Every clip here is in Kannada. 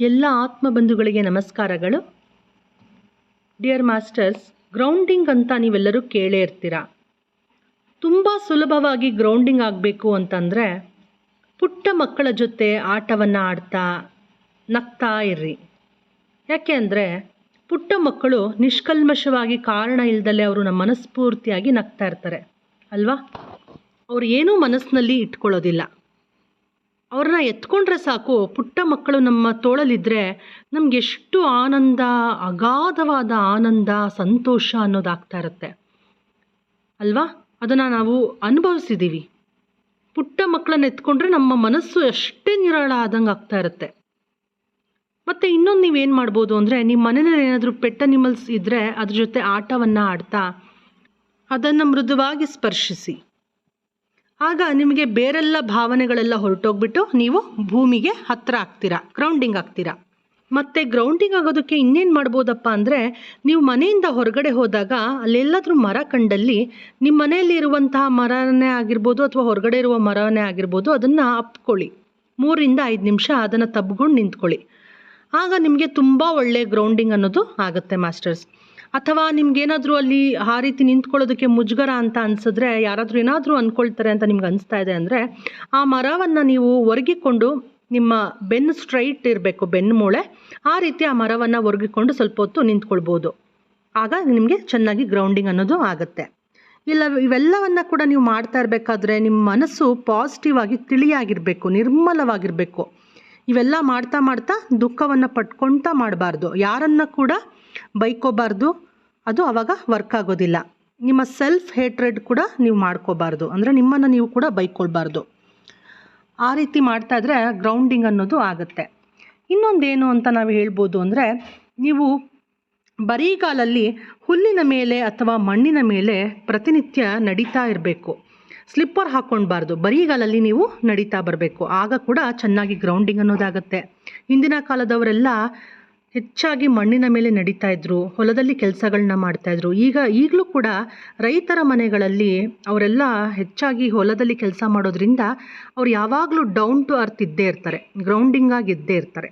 ಎಲ್ಲ ಆತ್ಮಬಂಧುಗಳಿಗೆ ನಮಸ್ಕಾರಗಳು. ಡಿಯರ್ ಮಾಸ್ಟರ್ಸ್ ಗ್ರೌಂಡಿಂಗ್ ಅಂತ ನೀವೆಲ್ಲರೂ ಕೇಳೇ ಇರ್ತೀರ? ತುಂಬ ಸುಲಭವಾಗಿ ಗ್ರೌಂಡಿಂಗ್ ಆಗಬೇಕು ಅಂತಂದರೆ ಪುಟ್ಟ ಮಕ್ಕಳ ಜೊತೆ ಆಟವನ್ನು ಆಡ್ತಾ ನಗ್ತಾ ಇರ್ರಿ. ಯಾಕೆ ಅಂದರೆ ಪುಟ್ಟ ಮಕ್ಕಳು ನಿಷ್ಕಲ್ಮಶವಾಗಿ ಕಾರಣ ಇಲ್ದಲೆ ಅವರು ನಮ್ಮ ಮನಸ್ಫೂರ್ತಿಯಾಗಿ ನಗ್ತಾ ಇರ್ತಾರೆ. ಅಲ್ವಾ? ಅವರು ಏನೂ ಮನಸ್ಸಿನಲ್ಲಿ ಇಟ್ಕೊಳ್ಳೋದಿಲ್ಲ. ಅವ್ರನ್ನ ಎತ್ಕೊಂಡ್ರೆ ಸಾಕು. ಪುಟ್ಟ ಮಕ್ಕಳು ನಮ್ಮ ತೋಳಲ್ಲಿದ್ದರೆ ನಮ್ಗೆ ಎಷ್ಟು ಆನಂದ, ಅಗಾಧವಾದ ಆನಂದ, ಸಂತೋಷ ಅನ್ನೋದಾಗ್ತಾ ಇರುತ್ತೆ. ಅಲ್ವಾ? ಅದನ್ನು ನಾವು ಅನುಭವಿಸಿದ್ದೀವಿ ಪುಟ್ಟ ಮಕ್ಕಳನ್ನ ಎತ್ಕೊಂಡ್ರೆ ನಮ್ಮ ಮನಸ್ಸು ಅಷ್ಟೇ ನಿರಾಳ ಆದಂಗೆ ಆಗ್ತಾ ಇರುತ್ತೆ. ಮತ್ತು ಇನ್ನೊಂದು ನೀವೇನು ಮಾಡ್ಬೋದು ಅಂದರೆ ನಿಮ್ಮ ಮನೆಯಲ್ಲಿ ಏನಾದರೂ ಪೆಟ್ ಅನಿಮಲ್ಸ್ ಇದ್ದರೆ ಅದ್ರ ಜೊತೆ ಆಟವನ್ನು ಆಡ್ತಾ ಅದನ್ನು ಮೃದುವಾಗಿ ಸ್ಪರ್ಶಿಸಿ. ಆಗ ನಿಮಗೆ ಬೇರೆಲ್ಲ ಭಾವನೆಗಳೆಲ್ಲ ಹೊರಟೋಗ್ಬಿಟ್ಟು ನೀವು ಭೂಮಿಗೆ ಹತ್ತಿರ ಆಗ್ತೀರಾ ಗ್ರೌಂಡಿಂಗ್ ಆಗ್ತೀರಾ. ಮತ್ತು ಗ್ರೌಂಡಿಂಗ್ ಆಗೋದಕ್ಕೆ ಇನ್ನೇನು ಮಾಡ್ಬೋದಪ್ಪ ಅಂದರೆ, ನೀವು ಮನೆಯಿಂದ ಹೊರಗಡೆ ಹೋದಾಗ ಅಲ್ಲೆಲ್ಲಾದರೂ ಮರ ಕಂಡಲ್ಲಿ ನಿಮ್ಮ ಮನೆಯಲ್ಲಿ ಇರುವಂತಹ ಮರನೇ ಆಗಿರ್ಬೋದು ಅಥವಾ ಹೊರಗಡೆ ಇರುವ ಮರನೇ ಆಗಿರ್ಬೋದು ಅದನ್ನು ಅಪ್ಕೊಳ್ಳಿ. ಮೂರಿಂದ ಐದು ನಿಮಿಷ ಅದನ್ನು ತಬ್ಕೊಂಡು ನಿಂತ್ಕೊಳ್ಳಿ. ಆಗ ನಿಮಗೆ ತುಂಬ ಒಳ್ಳೆಯ ಗ್ರೌಂಡಿಂಗ್ ಅನ್ನೋದು ಆಗುತ್ತೆ ಮಾಸ್ಟರ್ಸ್ ಅಥವಾ ನಿಮ್ಗೇನಾದರೂ ಅಲ್ಲಿ ಆ ರೀತಿ ನಿಂತ್ಕೊಳ್ಳೋದಕ್ಕೆ ಮುಜುಗರ ಅಂತ ಅನ್ಸಿದ್ರೆ ಯಾರಾದರೂ ಏನಾದರೂ ಅಂದ್ಕೊಳ್ತಾರೆ ಅಂತ ನಿಮ್ಗೆ ಅನಿಸ್ತಾ ಇದೆ ಅಂದರೆ ಆ ಮರವನ್ನು ನೀವು ಒರಗಿಕೊಂಡು ನಿಮ್ಮ ಬೆನ್ನು ಸ್ಟ್ರೈಟ್ ಇರಬೇಕು, ಬೆನ್ನು ಮೂಳೆ, ಆ ರೀತಿ ಆ ಮರವನ್ನು ಒರಗಿಕೊಂಡು ಸ್ವಲ್ಪ ಹೊತ್ತು ನಿಂತ್ಕೊಳ್ಬೋದು. ಆಗ ನಿಮಗೆ ಚೆನ್ನಾಗಿ ಗ್ರೌಂಡಿಂಗ್ ಅನ್ನೋದು ಆಗುತ್ತೆ. ಇಲ್ಲ, ಇವೆಲ್ಲವನ್ನು ಕೂಡ ನೀವು ಮಾಡ್ತಾ ಇರಬೇಕಾದ್ರೆ ನಿಮ್ಮ ಮನಸ್ಸು ಪಾಸಿಟಿವ್ ಆಗಿ ತಿಳಿಯಾಗಿರಬೇಕು, ನಿರ್ಮಲವಾಗಿರಬೇಕು. ಇವೆಲ್ಲ ಮಾಡ್ತಾ ಮಾಡ್ತಾ ದುಃಖವನ್ನು ಪಟ್ಕೊಳ್ತಾ ಮಾಡಬಾರ್ದು. ಯಾರನ್ನ ಕೂಡ ಬೈಕೋಬಾರ್ದು. ಅದು ಅವಾಗ ವರ್ಕ್ ಆಗೋದಿಲ್ಲ. ನಿಮ್ಮ ಸೆಲ್ಫ್ ಹೇಟ್ರೆಡ್ ಕೂಡ ನೀವು ಮಾಡ್ಕೋಬಾರ್ದು. ಅಂದರೆ ನಿಮ್ಮನ್ನು ನೀವು ಕೂಡ ಬೈಕೊಳ್ಬಾರ್ದು. ಆ ರೀತಿ ಮಾಡ್ತಾ ಇದ್ರೆ ಗ್ರೌಂಡಿಂಗ್ ಅನ್ನೋದು ಆಗುತ್ತೆ. ಇನ್ನೊಂದೇನು ಅಂತ ನಾವು ಹೇಳ್ಬೋದು ಅಂದರೆ ನೀವು ಬರೀಗಾಲಲ್ಲಿ ಹುಲ್ಲಿನ ಮೇಲೆ ಅಥವಾ ಮಣ್ಣಿನ ಮೇಲೆ ಪ್ರತಿನಿತ್ಯ ನಡೀತಾ ಇರಬೇಕು. ಸ್ಲಿಪ್ಪರ್ ಹಾಕ್ಕೊಳ್ಬಾರ್ದು ಬರೀಗಾಲಲ್ಲಿ ನೀವು ನಡೀತಾ ಬರಬೇಕು. ಆಗ ಕೂಡ ಚೆನ್ನಾಗಿ ಗ್ರೌಂಡಿಂಗ್ ಅನ್ನೋದಾಗುತ್ತೆ. ಹಿಂದಿನ ಕಾಲದವರೆಲ್ಲ ಹೆಚ್ಚಾಗಿ ಮಣ್ಣಿನ ಮೇಲೆ ನಡೀತಾ ಇದ್ರು, ಹೊಲದಲ್ಲಿ ಕೆಲಸಗಳನ್ನ ಮಾಡ್ತಾಯಿದ್ರು ಈಗ ಈಗಲೂ ಕೂಡ ರೈತರ ಮನೆಗಳಲ್ಲಿ ಅವರೆಲ್ಲ ಹೆಚ್ಚಾಗಿ ಹೊಲದಲ್ಲಿ ಕೆಲಸ ಮಾಡೋದ್ರಿಂದ ಅವ್ರು ಯಾವಾಗಲೂ ಡೌನ್ ಟು ಅರ್ತ್ ಇದ್ದೇ ಇರ್ತಾರೆ. ಗ್ರೌಂಡಿಂಗ್ ಆಗಿ ಇದ್ದೇ ಇರ್ತಾರೆ.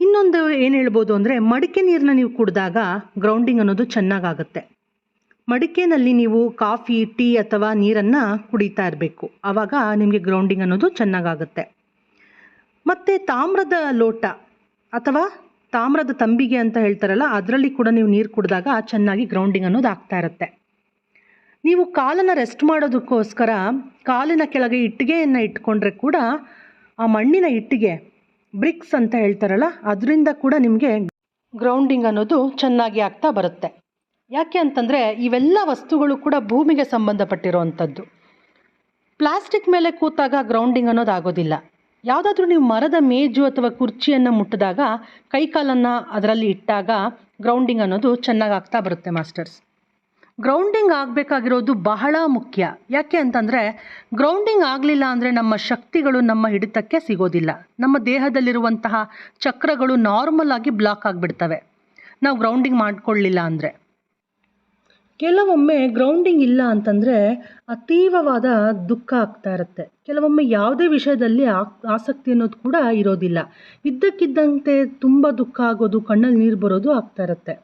ಇನ್ನೊಂದು ಏನು ಹೇಳ್ಬೋದು ಅಂದರೆ ಮಡಿಕೆ ನೀರನ್ನ ನೀವು ಕುಡಿದಾಗ ಗ್ರೌಂಡಿಂಗ್ ಅನ್ನೋದು ಚೆನ್ನಾಗಾಗುತ್ತೆ. ಮಡಿಕೆನಲ್ಲಿ ನೀವು ಕಾಫಿ, ಟೀ ಅಥವಾ ನೀರನ್ನು ಕುಡಿತಾ ಇರಬೇಕು. ಆವಾಗ ನಿಮಗೆ ಗ್ರೌಂಡಿಂಗ್ ಅನ್ನೋದು ಚೆನ್ನಾಗಾಗುತ್ತೆ. ಮತ್ತು ತಾಮ್ರದ ಲೋಟ ಅಥವಾ ತಾಮ್ರದ ತಂಬಿಗೆ ಅಂತ ಹೇಳ್ತಾರಲ್ಲ, ಅದರಲ್ಲಿ ಕೂಡ ನೀವು ನೀರು ಕುಡಿದಾಗ ಚೆನ್ನಾಗಿ ಗ್ರೌಂಡಿಂಗ್ ಅನ್ನೋದು ಆಗ್ತಾ ಇರುತ್ತೆ. ನೀವು ಕಾಲನ್ನು ರೆಸ್ಟ್ ಮಾಡೋದಕ್ಕೋಸ್ಕರ ಕಾಲಿನ ಕೆಳಗೆ ಇಟ್ಟಿಗೆಯನ್ನು ಇಟ್ಕೊಂಡ್ರೆ ಕೂಡ ಆ ಮಣ್ಣಿನ ಇಟ್ಟಿಗೆ ಬ್ರಿಕ್ಸ್ ಅಂತ ಹೇಳ್ತಾರಲ್ಲ, ಅದರಿಂದ ಕೂಡ ನಿಮಗೆ ಗ್ರೌಂಡಿಂಗ್ ಅನ್ನೋದು ಚೆನ್ನಾಗಿ ಆಗ್ತಾ ಬರುತ್ತೆ. ಯಾಕೆ ಅಂತಂದರೆ ಇವೆಲ್ಲ ವಸ್ತುಗಳು ಕೂಡ ಭೂಮಿಗೆ ಸಂಬಂಧಪಟ್ಟಿರುವಂಥದ್ದು. ಪ್ಲಾಸ್ಟಿಕ್ ಮೇಲೆ ಕೂತಾಗ ಗ್ರೌಂಡಿಂಗ್ ಅನ್ನೋದು ಆಗೋದಿಲ್ಲ. ಯಾವುದಾದ್ರೂ ನೀವು ಮರದ ಮೇಜು ಅಥವಾ ಕುರ್ಚಿಯನ್ನು ಮುಟ್ಟಿದಾಗ ಕೈಕಾಲನ್ನು ಅದರಲ್ಲಿ ಇಟ್ಟಾಗ ಗ್ರೌಂಡಿಂಗ್ ಅನ್ನೋದು ಚೆನ್ನಾಗಿ ಆಗ್ತಾ ಬರುತ್ತೆ ಮಾಸ್ಟರ್ಸ್. ಗ್ರೌಂಡಿಂಗ್ ಆಗಬೇಕಾಗಿರೋದು ಬಹಳ ಮುಖ್ಯ. ಯಾಕೆ ಅಂತಂದರೆ ಗ್ರೌಂಡಿಂಗ್ ಆಗಲಿಲ್ಲ ಅಂದರೆ ನಮ್ಮ ಶಕ್ತಿಗಳು ನಮ್ಮ ಹಿಡಿತಕ್ಕೆ ಸಿಗೋದಿಲ್ಲ. ನಮ್ಮ ದೇಹದಲ್ಲಿರುವಂತಹ ಚಕ್ರಗಳು ನಾರ್ಮಲ್ ಆಗಿ ಬ್ಲಾಕ್ ಆಗಿಬಿಡ್ತವೆ. ನಾವು ಗ್ರೌಂಡಿಂಗ್ ಮಾಡಿಕೊಳ್ಳಿಲ್ಲ ಅಂದರೆ. ಕೆಲವೊಮ್ಮೆ ಗ್ರೌಂಡಿಂಗ್ ಇಲ್ಲ ಅಂತಂದರೆ ಅತೀವವಾದ ದುಃಖ ಆಗ್ತಾ ಇರುತ್ತೆ. ಕೆಲವೊಮ್ಮೆ ಯಾವುದೇ ವಿಷಯದಲ್ಲಿ ಆಸಕ್ತಿ ಅನ್ನೋದು ಕೂಡ ಇರೋದಿಲ್ಲ. ಇದ್ದಕ್ಕಿದ್ದಂತೆ ತುಂಬ ದುಃಖ ಆಗೋದು, ಕಣ್ಣಲ್ಲಿ ನೀರು ಬರೋದು ಆಗ್ತಾ ಇರುತ್ತೆ.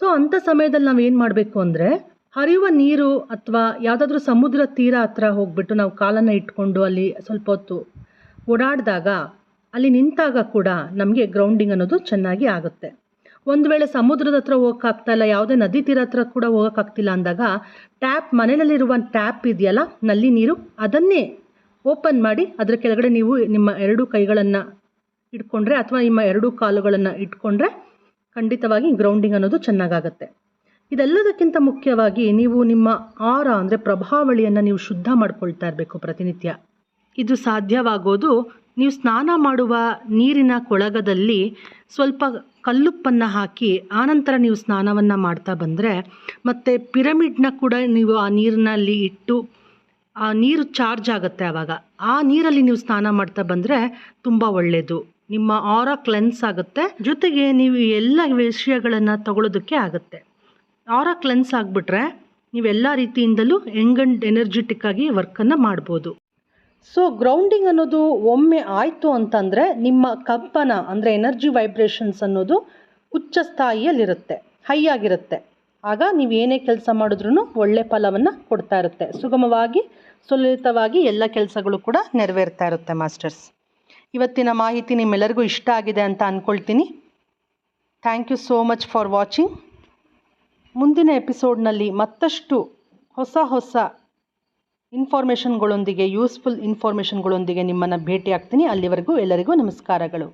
ಸೊ ಅಂಥ ಸಮಯದಲ್ಲಿ ನಾವು ಏನು ಮಾಡಬೇಕು ಅಂದರೆ, ಹರಿಯುವ ನೀರು ಅಥವಾ ಯಾವುದಾದ್ರೂ ಸಮುದ್ರ ತೀರ ಹತ್ರ ಹೋಗ್ಬಿಟ್ಟು ನಾವು ಕಾಲನ್ನು ಇಟ್ಕೊಂಡು ಅಲ್ಲಿ ಸ್ವಲ್ಪ ಹೊತ್ತು ಓಡಾಡಿದಾಗ, ಅಲ್ಲಿ ನಿಂತಾಗ ಕೂಡ ನಮಗೆ ಗ್ರೌಂಡಿಂಗ್ ಅನ್ನೋದು ಚೆನ್ನಾಗಿ ಆಗುತ್ತೆ. ಒಂದು ವೇಳೆ ಸಮುದ್ರದ ಹತ್ರ ಹೋಗೋಕ್ಕಾಗ್ತಾ ಇಲ್ಲ, ಯಾವುದೇ ನದಿ ತೀರ ಹತ್ರ ಕೂಡ ಹೋಗೋಕ್ಕಾಗ್ತಿಲ್ಲ ಅಂದಾಗ ಟ್ಯಾಪ್ ಮನೆಯಲ್ಲಿರುವ ಟ್ಯಾಪ್ ಇದೆಯಲ್ಲ, ನಲ್ಲಿ ನೀರು, ಅದನ್ನೇ ಓಪನ್ ಮಾಡಿ ಅದರ ಕೆಳಗಡೆ ನೀವು ನಿಮ್ಮ ಎರಡು ಕೈಗಳನ್ನು ಇಟ್ಕೊಂಡ್ರೆ ಅಥವಾ ನಿಮ್ಮ ಎರಡು ಕಾಲುಗಳನ್ನು ಇಟ್ಕೊಂಡ್ರೆ ಖಂಡಿತವಾಗಿ ಗ್ರೌಂಡಿಂಗ್ ಅನ್ನೋದು ಚೆನ್ನಾಗಾಗತ್ತೆ. ಇದೆಲ್ಲದಕ್ಕಿಂತ ಮುಖ್ಯವಾಗಿ ನೀವು ನಿಮ್ಮ ಆರ ಅಂದರೆ ಪ್ರಭಾವಳಿಯನ್ನು ನೀವು ಶುದ್ಧ ಮಾಡ್ಕೊಳ್ತಾ ಇರಬೇಕು ಪ್ರತಿನಿತ್ಯ. ಇದು ಸಾಧ್ಯವಾಗೋದು ನೀವು ಸ್ನಾನ ಮಾಡುವ ನೀರಿನ ಕೊಳಗದಲ್ಲಿ ಸ್ವಲ್ಪ ಕಲ್ಲುಪ್ಪನ್ನು ಹಾಕಿ, ಆನಂತರ ನೀವು ಸ್ನಾನವನ್ನು ಮಾಡ್ತಾ ಬಂದರೆ, ಮತ್ತು ಪಿರಮಿಡ್ನ ಕೂಡ ನೀವು ಆ ನೀರಿನಲ್ಲಿ ಇಟ್ಟು, ಆ ನೀರು ಚಾರ್ಜ್ ಆಗುತ್ತೆ ಆವಾಗ ಆ ನೀರಲ್ಲಿ ನೀವು ಸ್ನಾನ ಮಾಡ್ತಾ ಬಂದರೆ ತುಂಬ ಒಳ್ಳೆಯದು ನಿಮ್ಮ ಆರ ಕ್ಲೆನ್ಸ್ ಆಗುತ್ತೆ. ಜೊತೆಗೆ ನೀವು ಎಲ್ಲ ವಿಷಯಗಳನ್ನು ತಗೊಳ್ಳೋದಕ್ಕೆ ಆಗುತ್ತೆ. ಆರ ಕ್ಲೆನ್ಸ್ ಆಗಿಬಿಟ್ರೆ ನೀವೆಲ್ಲ ರೀತಿಯಿಂದಲೂ ಯಂಗ್ ಆ್ಯಂಡ್ ಎನರ್ಜೆಟಿಕ್ ಆಗಿ ವರ್ಕನ್ನು ಮಾಡ್ಬೋದು. ಸೊ ಗ್ರೌಂಡಿಂಗ್ ಅನ್ನೋದು ಒಮ್ಮೆ ಆಯಿತು ಅಂತಂದರೆ ನಿಮ್ಮ ಕಂಪನ ಅಂದರೆ ಎನರ್ಜಿ ವೈಬ್ರೇಷನ್ಸ್ ಅನ್ನೋದು ಉಚ್ಚ ಸ್ಥಾಯಿಯಲ್ಲಿರುತ್ತೆ ಹೈ ಆಗಿರುತ್ತೆ. ಆಗ ನೀವು ಏನೇ ಕೆಲಸ ಮಾಡಿದ್ರೂ ಒಳ್ಳೆ ಫಲವನ್ನು ಕೊಡ್ತಾ ಇರುತ್ತೆ. ಸುಗಮವಾಗಿ, ಸುಲಲಿತವಾಗಿ ಎಲ್ಲ ಕೆಲಸಗಳು ಕೂಡ ನೆರವೇರ್ತಾ ಇರುತ್ತೆ ಮಾಸ್ಟರ್ಸ್. ಇವತ್ತಿನ ಮಾಹಿತಿ ನಿಮ್ಮೆಲ್ಲರಿಗೂ ಇಷ್ಟ ಆಗಿದೆ ಅಂತ ಅಂದ್ಕೊಳ್ತೀನಿ thank you so much for watching ಮುಂದಿನ ಎಪಿಸೋಡ್ನಲ್ಲಿ ಮತ್ತಷ್ಟು ಹೊಸ ಹೊಸ ಇನ್ಫಾರ್ಮೇಷನ್ಗಳೊಂದಿಗೆ ಯೂಸ್ಫುಲ್ ಇನ್ಫಾರ್ಮೇಷನ್ಗಳೊಂದಿಗೆ ನಿಮ್ಮನ್ನು ಭೇಟಿ ಆಗ್ತೀನಿ ಅಲ್ಲಿವರೆಗೂ ಎಲ್ಲರಿಗೂ ನಮಸ್ಕಾರಗಳು.